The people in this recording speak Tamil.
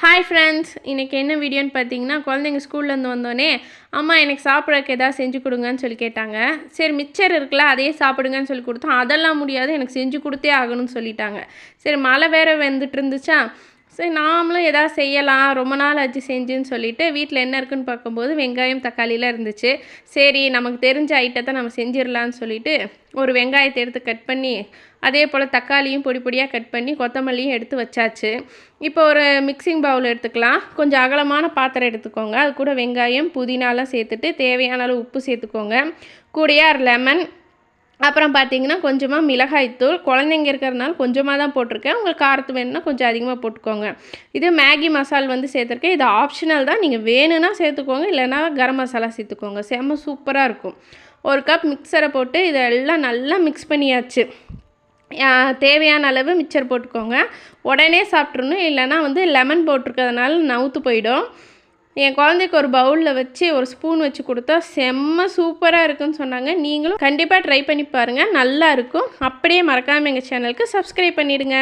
ஹாய் ஃப்ரெண்ட்ஸ் இன்றைக்கி என்ன வீடியோன்னு பார்த்தீங்கன்னா குழந்தைங்க ஸ்கூல்லேருந்து வந்தோடனே அம்மா எனக்கு சாப்பிட்றதுக்கு எதாவது செஞ்சு கொடுங்கன்னு சொல்லி கேட்டாங்க. சரி மிச்சர் இருக்குல்ல அதையே சாப்பிடுங்கன்னு சொல்லி கொடுத்தோம். அதெல்லாம் முடியாது. எனக்கு செஞ்சு கொடுத்தே ஆகணும்னு சொல்லிட்டாங்க. சரி மழை வேற வந்துட்டு இருந்துச்சா? சரி நாமளும் எதாவது செய்யலாம். ரொம்ப நாள் ஆச்சு செஞ்சுன்னு சொல்லிட்டு வீட்டில் என்ன இருக்குன்னு பார்க்கும்போது வெங்காயம் தக்காளிலாம் இருந்துச்சு. சரி நமக்கு தெரிஞ்ச ஐட்டத்தை நம்ம செஞ்சிடலான்னு சொல்லிட்டு ஒரு வெங்காயத்தை எடுத்து கட் பண்ணி அதே போல் தக்காளியும் பொடி பொடியாக கட் பண்ணி கொத்தமல்லியும் எடுத்து வச்சாச்சு. இப்போ ஒரு மிக்சிங் பவுல் எடுத்துக்கலாம். கொஞ்சம் அகலமான பாத்திரம் எடுத்துக்கோங்க. அது கூட வெங்காயம் புதினாலாம் சேர்த்துட்டு தேவையான அளவு உப்பு சேர்த்துக்கோங்க. கூடையார் லெமன் அப்புறம் பார்த்தீங்கன்னா கொஞ்சமாக மிளகாய்த்தூள். குழந்தைங்க இருக்கிறதுனால கொஞ்சமாக தான் போட்டிருக்கேன். உங்களுக்கு காரத்து வேணும்னா கொஞ்சம் அதிகமாக போட்டுக்கோங்க. இது மேகி மசால் வந்து சேர்த்துருக்கேன். இது ஆப்ஷனல் தான். நீங்கள் வேணும்னா சேர்த்துக்கோங்க. இல்லைன்னா கரம் மசாலா சேர்த்துக்கோங்க. செம்ம சூப்பராக இருக்கும். ஒரு கப் மிக்சரை போட்டு இதெல்லாம் நல்லா மிக்ஸ் பண்ணியாச்சு. தேவையான அளவு மிக்சர் போட்டுக்கோங்க. உடனே சாப்பிட்றணும் இல்லைன்னா வந்து லெமன் போட்டிருக்கிறதுனால நவுத்து போயிடும். என் குழந்தைக்கு ஒரு பவுலில் வச்சு ஒரு ஸ்பூன் வச்சு கொடுத்தா செம்ம சூப்பராக இருக்குன்னு சொன்னாங்க. நீங்களும் கண்டிப்பாக ட்ரை பண்ணி பாருங்கள் நல்லா இருக்கும். அப்படியே மறக்காமல் எங்கள் சேனலுக்கு சப்ஸ்கிரைப் பண்ணிவிடுங்க